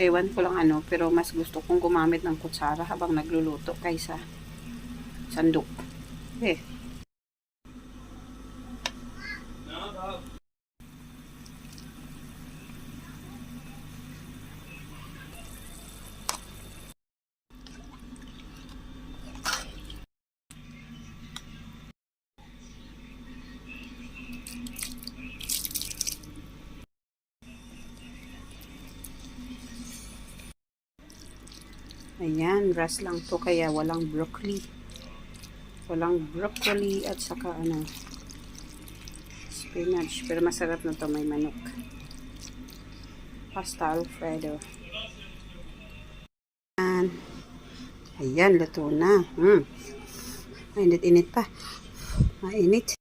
Ewan ko lang ano, pero mas gusto kong gumamit ng kutsara habang nagluluto kaysa sandok. Eh, Ayan, grass lang to kaya walang broccoli. Walang broccoli at saka ano, spinach. Pero masarap na to, may manok. Pasta Alfredo. Ayan. Ayan, luto na. Hmm. Mainit-init pa. Mainit.